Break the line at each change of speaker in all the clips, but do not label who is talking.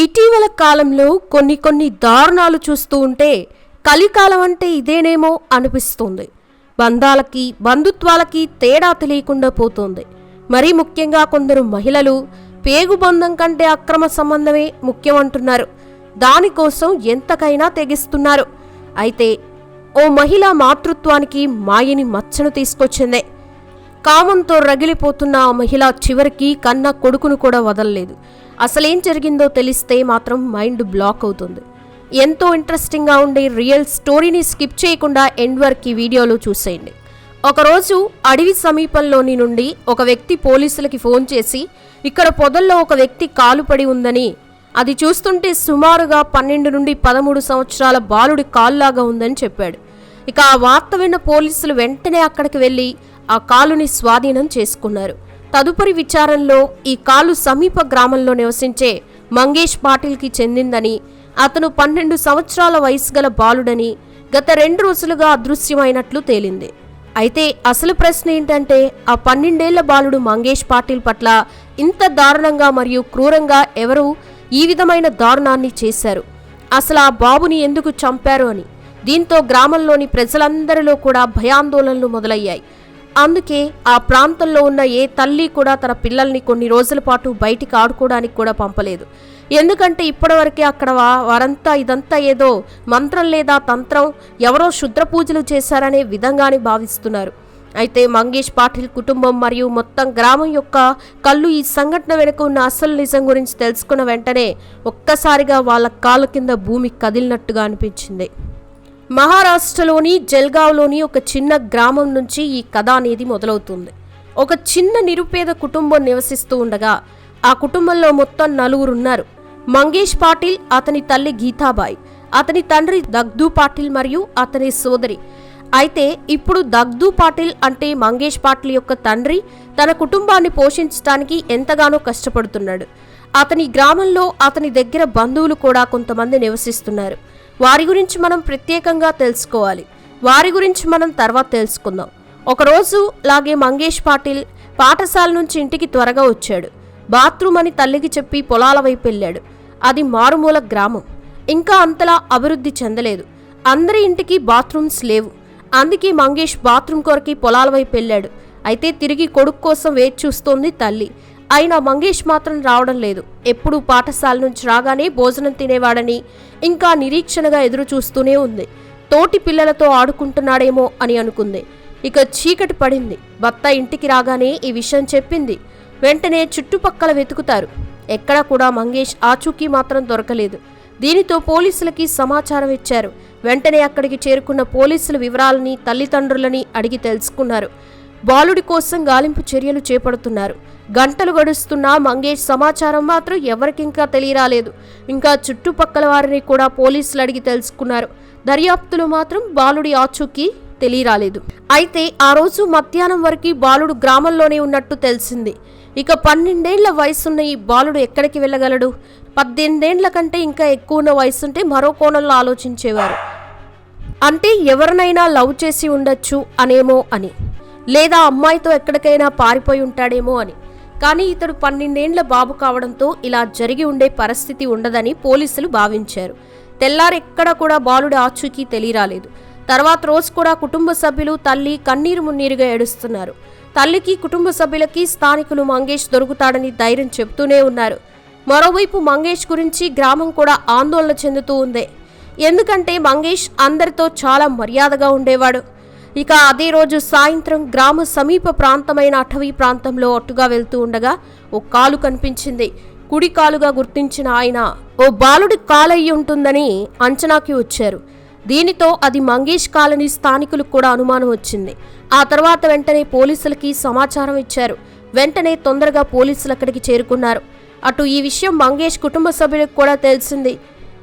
ఇటీవల కాలంలో కొన్ని కొన్ని దారుణాలు చూస్తూ ఉంటే కలికాలం అంటే ఇదేనేమో అనిపిస్తుంది. బంధాలకి బంధుత్వాలకి తేడా తెలియకుండా పోతుంది. మరీ ముఖ్యంగా కొందరు మహిళలు పేగు బంధం కంటే అక్రమ సంబంధమే ముఖ్యమంటున్నారు దానికోసం ఎంతకైనా తెగిస్తున్నారు. అయితే ఓ మహిళ మాతృత్వానికి మాయని మచ్చను తీసుకొచ్చిందే. కామంతో రగిలిపోతున్న ఆ మహిళ చివరికి కన్న కొడుకును కూడా వదలలేదు. అసలేం జరిగిందో తెలిస్తే మాత్రం మైండ్ బ్లాక్ అవుతుంది. ఎంతో ఇంట్రెస్టింగ్గా ఉండే రియల్ స్టోరీని స్కిప్ చేయకుండా ఎండ్ వరకు ఈ వీడియోలో చూసేయండి. ఒకరోజు అడవి సమీపంలోని నుండి ఒక వ్యక్తి పోలీసులకి ఫోన్ చేసి ఇక్కడ పొదల్లో ఒక వ్యక్తి కాలుపడి ఉందని. అది చూస్తుంటే సుమారుగా పన్నెండు నుండి పదమూడు సంవత్సరాల బాలుడి కాల్లాగా ఉందని చెప్పాడు. ఇక ఆ వార్త విన్న పోలీసులు వెంటనే అక్కడికి వెళ్ళి ఆ కాలుని స్వాధీనం చేసుకున్నారు. తదుపరి విచారణలో ఈ కాలు సమీప గ్రామంలో నివసించే మంగేష్ పాటిల్కి చెందిందని అతను పన్నెండు సంవత్సరాల వయసు గల బాలుడని గత రెండు రోజులుగా అదృశ్యమైనట్లు తేలింది. అయితే అసలు ప్రశ్న ఏంటంటే ఆ పన్నెండేళ్ళ బాలుడు మంగేష్ పాటిల్ పట్ల ఇంత దారుణంగా మరియు క్రూరంగా ఎవరు ఈ విధమైన దారుణాన్ని చేశారు? అసలు ఆ బాబుని ఎందుకు చంపారు అని. దీంతో గ్రామంలోని ప్రజలందరిలో కూడా భయాందోళనలు మొదలయ్యాయి. అందుకే ఆ ప్రాంతంలో ఉన్న ఏ తల్లి కూడా తన పిల్లల్ని కొన్ని రోజుల పాటు బయటికి ఆడుకోవడానికి కూడా పంపలేదు. ఎందుకంటే ఇప్పటివరకే అక్కడ వారంతా ఇదంతా ఏదో మంత్రం లేదా తంత్రం ఎవరో శుద్ర పూజలు చేశారనే విధంగానే భావిస్తున్నారు. అయితే మంగేష్ పాటిల్ కుటుంబం మరియు మొత్తం గ్రామం యొక్క కళ్ళు ఈ సంఘటన వెనుక ఉన్న అసలు నిజం గురించి తెలుసుకున్న వెంటనే ఒక్కసారిగా వాళ్ళ కాళ్ళ కింద భూమి కదిలినట్టుగా అనిపించింది. మహారాష్ట్రలోని జల్గావ్లోని ఒక చిన్న గ్రామం నుంచి ఈ కథ అనేది మొదలవుతుంది. ఒక చిన్న నిరుపేద కుటుంబం నివసిస్తూ ఉండగా ఆ కుటుంబంలో మొత్తం నలుగురు ఉన్నారు మంగేష్ పాటిల్ అతని తల్లి గీతాబాయ్ అతని తండ్రి దగ్దు పాటిల్ మరియు అతని సోదరి. అయితే ఇప్పుడు దగ్దు పాటిల్ అంటే మంగేష్ పాటిల్ యొక్క తండ్రి తన కుటుంబాన్ని పోషించడానికి ఎంతగానో కష్టపడుతున్నాడు. అతని గ్రామంలో అతని దగ్గర బంధువులు కూడా కొంతమంది నివసిస్తున్నారు. వారి గురించి మనం ప్రత్యేకంగా తెలుసుకోవాలి. వారి గురించి మనం తర్వాత తెలుసుకుందాం. ఒకరోజు లాగే మంగేష్ పాటిల్ పాఠశాల నుంచి ఇంటికి త్వరగా వచ్చాడు. బాత్రూమ్ అని తల్లికి చెప్పి పొలాల వైపు వెళ్ళాడు. అది మారుమూల గ్రామం. ఇంకా అంతలా అభివృద్ధి చెందలేదు. అందరి ఇంటికి బాత్రూమ్స్ లేవు. అందుకే మంగేష్ బాత్రూమ్ కొరకి పొలాల వైపు వెళ్ళాడు. అయితే తిరిగి కొడుకు కోసం వేచి చూస్తోంది తల్లి. అయినా మంగేష్ మాత్రం రావడం లేదు. ఎప్పుడూ పాఠశాల నుంచి రాగానే భోజనం తినేవాడని ఇంకా నిరీక్షణగా ఎదురు చూస్తూనే ఉంది. తోటి పిల్లలతో ఆడుకుంటున్నాడేమో అని అనుకుంది. ఇక చీకటి పడింది. భర్త ఇంటికి రాగానే ఈ విషయం చెప్పింది. వెంటనే చుట్టుపక్కల వెతుకుతారు. ఎక్కడా కూడా మంగేష్ ఆచూకీ మాత్రం దొరకలేదు. దీనితో పోలీసులకి సమాచారం ఇచ్చారు. వెంటనే అక్కడికి చేరుకున్న పోలీసుల వివరాలని తల్లిదండ్రులని అడిగి తెలుసుకున్నారు. బాలుడి కోసం గాలింపు చర్యలు చేపడుతున్నారు. గంటలు గడుస్తున్నా మంగేష్ సమాచారం మాత్రం ఎవరికింకా తెలియరాలేదు. ఇంకా చుట్టుపక్కల వారిని కూడా పోలీసులు అడిగి తెలుసుకున్నారు. దర్యాప్తులు మాత్రం బాలుడి ఆచూకీ తెలియరాలేదు. అయితే ఆ రోజు మధ్యాహ్నం వరకు బాలుడు గ్రామంలోనే ఉన్నట్టు తెలిసింది. ఇక పన్నెండేళ్ళ వయసున్న ఈ బాలుడు ఎక్కడికి వెళ్ళగలడు? పద్దెనిమిదేండ్ల కంటే ఇంకా ఎక్కువ ఉన్న వయసుంటే మరో కోణంలో ఆలోచించేవారు. అంటే ఎవరినైనా లవ్ చేసి ఉండొచ్చు అనేమో అని. లేదా అమ్మాయితో ఎక్కడికైనా పారిపోయి ఉంటాడేమో అని. కానీ ఇతడు పన్నెండేండ్ల బాబు కావడంతో ఇలా జరిగి ఉండే పరిస్థితి ఉండదని పోలీసులు భావించారు. తెల్లారెక్కడ కూడా బాలుడి ఆచూకీ తెలియరాలేదు. తర్వాత రోజు కూడా కుటుంబ సభ్యులు తల్లి కన్నీరు మున్నీరుగా ఏడుస్తున్నారు. తల్లికి కుటుంబ సభ్యులకి స్థానికులు మంగేష్ దొరుకుతాడని ధైర్యం చెబుతూనే ఉన్నారు. మరోవైపు మంగేష్ గురించి గ్రామం కూడా ఆందోళన చెందుతూ ఉంది. ఎందుకంటే మంగేష్ అందరితో చాలా మర్యాదగా ఉండేవాడు. ఇక అదే రోజు సాయంత్రం గ్రామ సమీప ప్రాంతమైన అటవీ ప్రాంతంలో అట్టుగా వెళ్తూ ఉండగా ఓ కాలు కనిపించింది. కుడి కాలుగా గుర్తించిన ఆయన ఓ బాలుడి కాలయ్యి ఉంటుందని అంచనాకి వచ్చారు. దీనితో అది మంగేష్ కాలనీ స్థానికులకు కూడా అనుమానం వచ్చింది. ఆ తర్వాత వెంటనే పోలీసులకి సమాచారం ఇచ్చారు. వెంటనే తొందరగా పోలీసులు అక్కడికి చేరుకున్నారు. అటు ఈ విషయం మంగేష్ కుటుంబ సభ్యులకు కూడా తెలిసింది.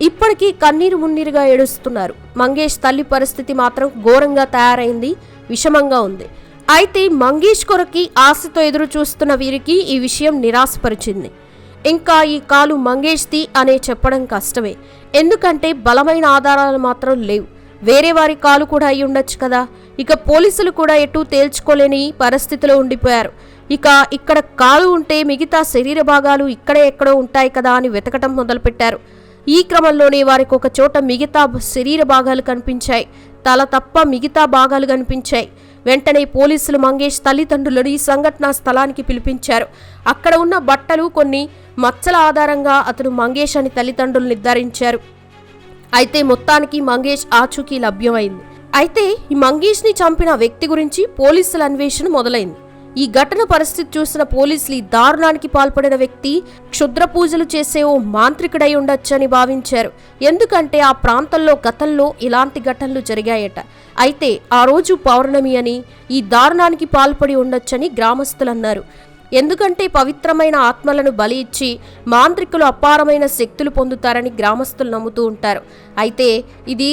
ఇప్పటికీ కన్నీరు మున్నీరుగా ఏడుస్తున్నారు. మంగేష్ తల్లి పరిస్థితి మాత్రం ఘోరంగా తయారైంది విషమంగా ఉంది. అయితే మంగేష్ కొరకి ఆశతో ఎదురు చూస్తున్న వీరికి ఈ విషయం నిరాశపరిచింది. ఇంకా ఈ కాలు మంగేష్ది అనే చెప్పడం కష్టమే. ఎందుకంటే బలమైన ఆధారాలు మాత్రం లేవు. వేరే వారి కాలు కూడా అయి ఉండొచ్చు కదా. ఇక పోలీసులు కూడా ఎటూ తేల్చుకోలేని పరిస్థితిలో ఉండిపోయారు. ఇక ఇక్కడ కాలు ఉంటే మిగతా శరీర భాగాలు ఇక్కడే ఎక్కడో ఉంటాయి కదా అని వెతకటం మొదలుపెట్టారు. ఈ క్రమంలోనే వారికి ఒక చోట మిగతా శరీర భాగాలు కనిపించాయి. తల తప్ప మిగతా భాగాలు కనిపించాయి. వెంటనే పోలీసులు మంగేష్ తల్లిదండ్రులను ఈ సంఘటనా స్థలానికి పిలిపించారు. అక్కడ ఉన్న బట్టలు కొన్ని మచ్చల ఆధారంగా అతను మంగేష్ అని తల్లిదండ్రులు నిర్ధారించారు. అయితే మొత్తానికి మంగేష్ ఆచూకీ లభ్యమైంది. అయితే ఈ మంగేష్ని చంపిన వ్యక్తి గురించి పోలీసుల అన్వేషణ మొదలైంది. ఈ ఘటన పరిస్థితి చూసిన పోలీసులు ఈ దారుణానికి పాల్పడిన వ్యక్తి క్షుద్ర పూజలు చేసే ఓ మాంత్రికుడై ఉండొచ్చని భావించారు. ఎందుకంటే ఆ ప్రాంతంలో గతంలో ఇలాంటి ఘటనలు జరిగాయట. అయితే ఆ రోజు పౌర్ణమి అని ఈ దారుణానికి పాల్పడి ఉండొచ్చని గ్రామస్తులు అన్నారు. ఎందుకంటే పవిత్రమైన ఆత్మలను బలి ఇచ్చి మాంత్రికులు అపారమైన శక్తులు పొందుతారని గ్రామస్తులు నమ్ముతూ ఉంటారు. అయితే ఇది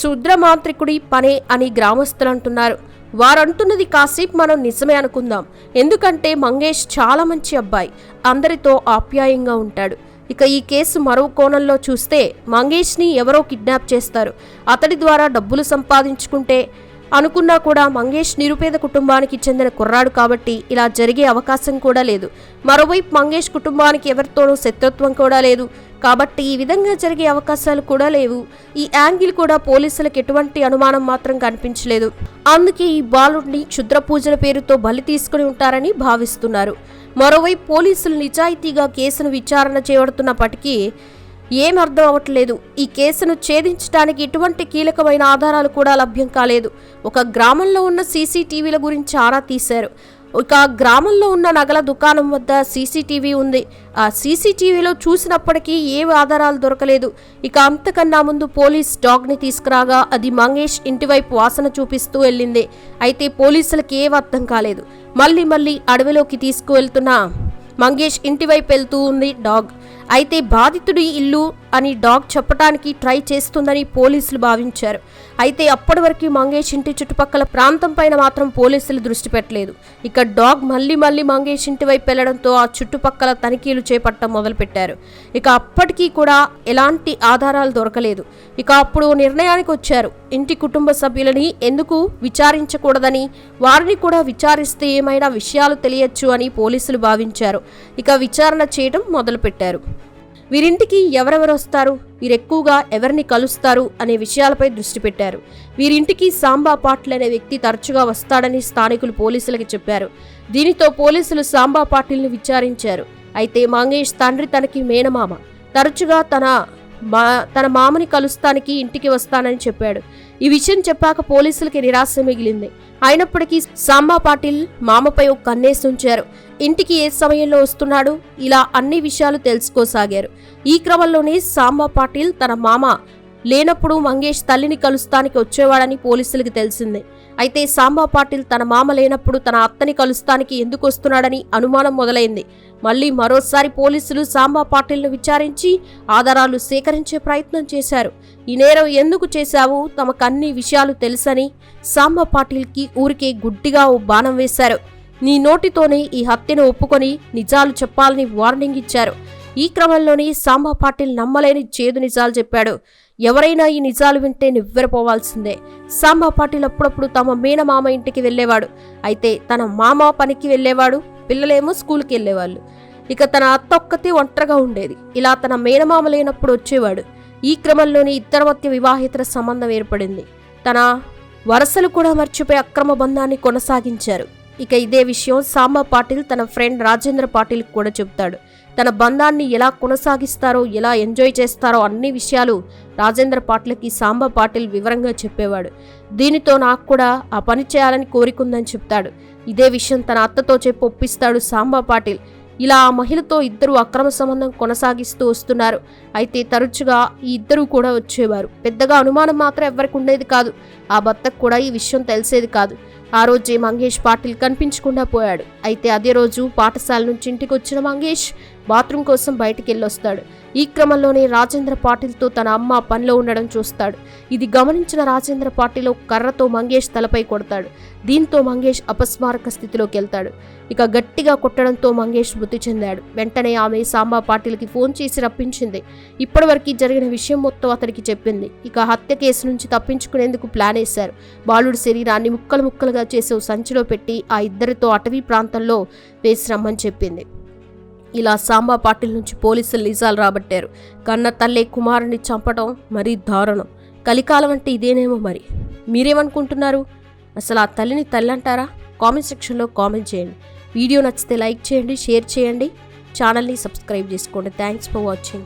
శుద్ర మాంత్రికుడి పనే అని గ్రామస్తులు అంటున్నారు. వారంటున్నది కాసేపు మనం నిజమే అనుకుందాం. ఎందుకంటే మంగేష్ చాలా మంచి అబ్బాయి. అందరితో ఆప్యాయంగా ఉంటాడు. ఇక ఈ కేసు మరో కోణంలో చూస్తే మంగేష్ని ఎవరో కిడ్నాప్ చేస్తారు. అతడి ద్వారా డబ్బులు సంపాదించుకుంటే అనుకున్నా కూడా మంగేష్ నిరుపేద కుటుంబానికి చెందిన కుర్రాడు కాబట్టి ఇలా జరిగే అవకాశం కూడా లేదు. మరోవైపు మంగేష్ కుటుంబానికి ఎవరితోనూ శత్రుత్వం కూడా లేదు. కాబట్టి ఈ విధంగా జరిగే అవకాశాలు కూడా లేవు. ఈ యాంగిల్ కూడా పోలీసులకు ఎటువంటి అనుమానం మాత్రం కనిపించలేదు. అందుకే ఈ బాలుడిని క్షుద్ర పూజల పేరుతో బలి తీసుకుని ఉంటారని భావిస్తున్నారు. మరోవైపు పోలీసులు నిజాయితీగా కేసును విచారణ చేపడుతున్నప్పటికీ ఏం అర్థం అవ్వట్లేదు. ఈ కేసును ఛేదించడానికి ఎటువంటి కీలకమైన ఆధారాలు కూడా లభ్యం కాలేదు. ఒక గ్రామంలో ఉన్న సీసీటీవీల గురించి ఆరా తీశారు. ఇక గ్రామంలో ఉన్న నగల దుకాణం వద్ద సీసీటీవీ ఉంది. ఆ సీసీటీవీలో చూసినప్పటికీ ఏ ఆధారాలు దొరకలేదు. ఇక అంతకన్నా ముందు పోలీస్ డాగ్ని తీసుకురాగా అది మంగేష్ ఇంటివైపు వాసన చూపిస్తూ వెళ్ళింది. అయితే పోలీసులకి ఏం అర్థం కాలేదు. మళ్ళీ మళ్ళీ అడవిలోకి తీసుకువెళ్తున్న మంగేష్ ఇంటివైపు వెళ్తూ ఉంది డాగ్. అయితే బాధితుడి ఇల్లు అని డాగ్ చెప్పడానికి ట్రై చేస్తుందని పోలీసులు భావించారు. అయితే అప్పటి వరకు మంగేష్ ఇంటి చుట్టుపక్కల ప్రాంతం పైన మాత్రం పోలీసులు దృష్టి పెట్టలేదు. ఇక డాగ్ మళ్ళీ మళ్ళీ మంగేష్ ఇంటి వైపు వెళ్ళడంతో ఆ చుట్టుపక్కల తనిఖీలు చేపట్టడం మొదలుపెట్టారు. ఇక అప్పటికీ కూడా ఎలాంటి ఆధారాలు దొరకలేదు. ఇక అప్పుడు నిర్ణయానికి వచ్చారు. ఇంటి కుటుంబ సభ్యులని ఎందుకు విచారించకూడదని వారిని కూడా విచారిస్తే ఏమైనా విషయాలు తెలియచ్చు అని పోలీసులు భావించారు. ఇక విచారణ చేయడం మొదలుపెట్టారు. వీరింటికి ఎవరెవరు వస్తారు? వీరెక్కువగా ఎవరిని కలుస్తారు? అనే విషయాలపై దృష్టి పెట్టారు. వీరింటికి సాంబా పాటిల్ అనే వ్యక్తి తరచుగా వస్తాడని స్థానికులు పోలీసులకు చెప్పారు. దీనితో పోలీసులు సాంబా పాటిల్ని విచారించారు. అయితే మంగేష్ తండ్రి తనకి మేనమామ. తరచుగా తన మా తన మామని కలుస్తానికి ఇంటికి వస్తానని చెప్పాడు. ఈ విషయం చెప్పాక పోలీసులకి నిరాశ మిగిలింది. అయినప్పటికీ సాంబా పాటిల్ మామపై ఒక కన్నేసి ఉంచారు. ఇంటికి ఏ సమయంలో వస్తున్నాడు? ఇలా అన్ని విషయాలు తెలుసుకోసాగారు. ఈ క్రమంలోనే సాంబా పాటిల్ తన మామ లేనప్పుడు మంగేష్ తల్లిని కలుస్తానికి వచ్చేవాడని పోలీసులకు తెలిసింది. అయితే సాంబా పాటిల్ తన మామ లేనప్పుడు తన అత్తని కలుస్తానికి ఎందుకు వస్తున్నాడని అనుమానం మొదలైంది. మళ్ళీ మరోసారి పోలీసులు సాంబా పాటిల్ను విచారించి ఆధారాలు సేకరించే ప్రయత్నం చేశారు. ఈ నేరం ఎందుకు చేశావు? తమకు అన్ని విషయాలు తెలుసని సాంబా పాటిల్కి ఊరికే గుడ్డిగా ఓ బాణం వేశారు. నీ నోటితోనే ఈ హత్యను ఒప్పుకొని నిజాలు చెప్పాలని వార్నింగ్ ఇచ్చారు. ఈ క్రమంలోనే సాంబా పాటిల్ నమ్మలేని చేదు నిజాలు చెప్పాడు. ఎవరైనా ఈ నిజాలు వింటే నివ్వెరపోవాల్సిందే. సాంబా పాటిల్ అప్పుడప్పుడు తమ మేనమామ ఇంటికి వెళ్ళేవాడు. అయితే తన మామ పనికి వెళ్ళేవాడు పిల్లలేమో స్కూల్కి వెళ్ళేవాళ్ళు. ఇక తన అత్త ఒక్కతి ఒంటరిగా ఉండేది. ఇలా తన మేనమామ లేనప్పుడు వచ్చేవాడు. ఈ క్రమంలోనే ఇద్దరి మధ్య వివాహేతర సంబంధం ఏర్పడింది. తన వరసలు కూడా మర్చిపోయి అక్రమ బంధాన్ని కొనసాగించారు. ఇక ఇదే విషయం సాంబా పాటిల్ తన ఫ్రెండ్ రాజేంద్ర పాటిల్కి కూడా చెబుతాడు. తన బంధాన్ని ఎలా కొనసాగిస్తారో ఎలా ఎంజాయ్ చేస్తారో అన్ని విషయాలు రాజేంద్ర పాటిల్కి సాంబ పాటిల్ వివరంగా చెప్పేవాడు. దీనితో నాకు కూడా ఆ పని చేయాలని కోరికుందని చెప్తాడు. ఇదే విషయం తన అత్తతో చెప్పి ఒప్పిస్తాడు సాంబ పాటిల్. ఇలా ఆ మహిళతో ఇద్దరు అక్రమ సంబంధం కొనసాగిస్తూ వస్తున్నారు. అయితే తరచుగా ఈ ఇద్దరు కూడా వచ్చేవారు. పెద్దగా అనుమానం మాత్రం ఎవరికి ఉండేది కాదు. ఆ భర్తకు కూడా ఈ విషయం తెలిసేది కాదు. ఆ రోజే మంగేష్ పాటిల్ కనిపించకుండా పోయాడు. అయితే అదే రోజు పాఠశాల నుంచి ఇంటికి వచ్చిన మంగేష్ బాత్రూమ్ కోసం బయటికి వెళ్ళొస్తాడు. ఈ క్రమంలోనే రాజేంద్ర పాటిల్తో తన అమ్మ పనిలో ఉండడం చూస్తాడు. ఇది గమనించిన రాజేంద్ర పాటిల్ కర్రతో మంగేష్ తలపై కొడతాడు. దీంతో మంగేష్ అపస్మారక స్థితిలోకి వెళ్తాడు. ఇక గట్టిగా కొట్టడంతో మంగేష్ మృతి చెందాడు. వెంటనే ఆమె సాంబా పాటిల్కి ఫోన్ చేసి రప్పించింది. ఇప్పటివరకు జరిగిన విషయం మొత్తం అతనికి చెప్పింది. ఇక హత్య కేసు నుంచి తప్పించుకునేందుకు ప్లాన్ వేశారు. బాలుడి శరీరాన్ని ముక్కలు ముక్కలుగా చేసే సంచిలో పెట్టి ఆ ఇద్దరితో అటవీ ప్రాంతంలో వేసి రమ్మని చెప్పింది. ఇలా సాంబా పాటిల్ నుంచి పోలీసులు నిజాలు రాబట్టారు. కన్న తల్లి కుమారుని చంపడం మరీ దారుణం. కలికాలం అంటే ఇదేనేమో మరి? మీరేమనుకుంటున్నారు? అసలు ఆ తల్లిని తల్లి అంటారా కామెంట్ సెక్షన్లో కామెంట్ చేయండి. వీడియో నచ్చితే లైక్ చేయండి షేర్ చేయండి. ఛానల్ని సబ్స్క్రైబ్ చేసుకోండి. Thanks for watching.